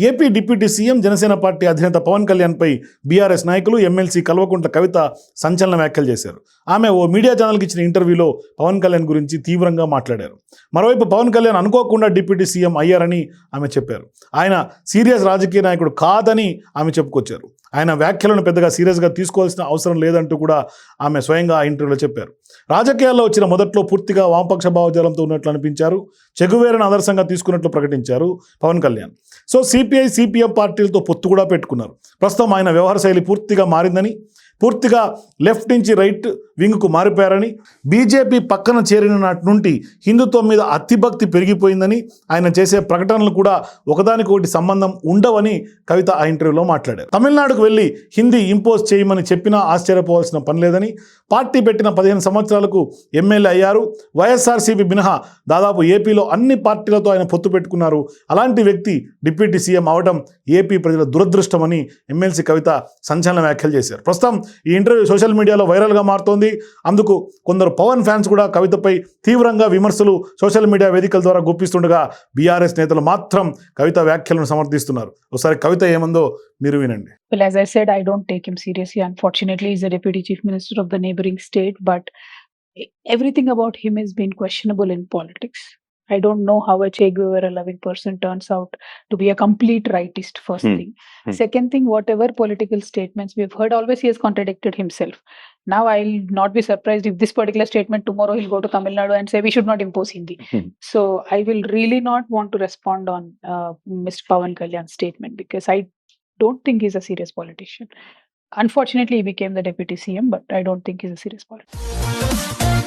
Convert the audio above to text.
AP deputy CM Janasena party అధినేత పవన్ కళ్యాణ్పై BRS నాయకులు ఎమ్మెల్సీ కల్వకుంట్ల కవిత సంచలన వ్యాఖ్యలు చేశారు. ఆమె ఓ మీడియా ఛానల్కి ఇచ్చిన ఇంటర్వ్యూలో పవన్ కళ్యాణ్ గురించి తీవ్రంగా మాట్లాడారు. మరోవైపు పవన్ కళ్యాణ్ అనుకోకుండా డిప్యూటీ సీఎం అయ్యారని ఆమె చెప్పారు. ఆయన సీరియస్ రాజకీయ నాయకుడు కాదని ఆమె చెప్పుకొచ్చారు. ఆయన వ్యాఖ్యలను పెద్దగా సీరియస్గా తీసుకోవాల్సిన అవసరం లేదంటూ కూడా ఆమె స్వయంగా ఆ ఇంటర్వ్యూలో చెప్పారు. రాజకీయాల్లో వచ్చిన మొదట్లో పూర్తిగా వామపక్ష భావజాలంతో ఉన్నట్లు అనిపించారు. చెగువేరను ఆదర్శంగా తీసుకున్నట్లు ప్రకటించారు Pawan Kalyan. So CPI CPM పార్టీలతో పొత్తు కూడా పెట్టుకున్నారు. ప్రస్తుతం ఆయన వ్యవహార శైలి పూర్తిగా మారిందని పూర్తిగా లెఫ్ట్ నుంచి రైట్ వింగ్కు మారిపోయారని. బీజేపీ పక్కన చేరిన నాటి నుండి హిందుత్వం మీద అతిభక్తి పెరిగిపోయిందని ఆయన చేసే ప్రకటనలు కూడా ఒకదానికొకటి సంబంధం ఉండవని కవిత ఆ ఇంటర్వ్యూలో మాట్లాడారు. తమిళనాడుకు వెళ్ళి హిందీ ఇంపోజ్ చేయమని చెప్పినా ఆశ్చర్యపోవాల్సిన పని లేదని. పార్టీ పెట్టిన పదిహేను సంవత్సరాలకు ఎమ్మెల్యే అయ్యారు. వైఎస్ఆర్సీపీ మినహా దాదాపు ఏపీలో అన్ని పార్టీలతో ఆయన పొత్తు పెట్టుకున్నారు. అలాంటి వ్యక్తి డిప్యూటీ సీఎం అవడం ఏపీ ప్రజల దురదృష్టమని ఎమ్మెల్సీ కవిత సంచలన వ్యాఖ్యలు చేశారు. ప్రస్తుతం ఈ ఇంటర్వ్యూ సోషల్ మీడియాలో వైరల్గా మారుతోంది అందుకు కొందరు పవన్ ఫ్యాన్స్ కూడా కవితపై తీవ్రంగా విమర్శలు సోషల్ మీడియా వేదికల ద్వారా గుప్పిస్తుండగా బీఆర్ఎస్ నేతలు మాత్రం కవిత వ్యాఖ్యలను సమర్థిస్తున్నారు ఒకసారి కవిత ఏమందో మీరు వినండి Well, as I said, I don't take him seriously. Unfortunately, he's the deputy chief minister of the neighboring state, but e- everything about him has been questionable in politics. I don't know how a Che Guevara loving person turns out to be a complete rightist, first Hmm. thing. Hmm. Second thing, whatever political statements we've heard, always he has contradicted himself. Now, I'll not be surprised if this particular statement tomorrow he'll go to Tamil Nadu and say we should not impose Hindi. Hmm. So, I will really not want to respond on uh, Mr. Pawan Kalyan's statement because I don't think he's a serious politician. Unfortunately, he became the deputy CM, but I don't think he's a serious politician.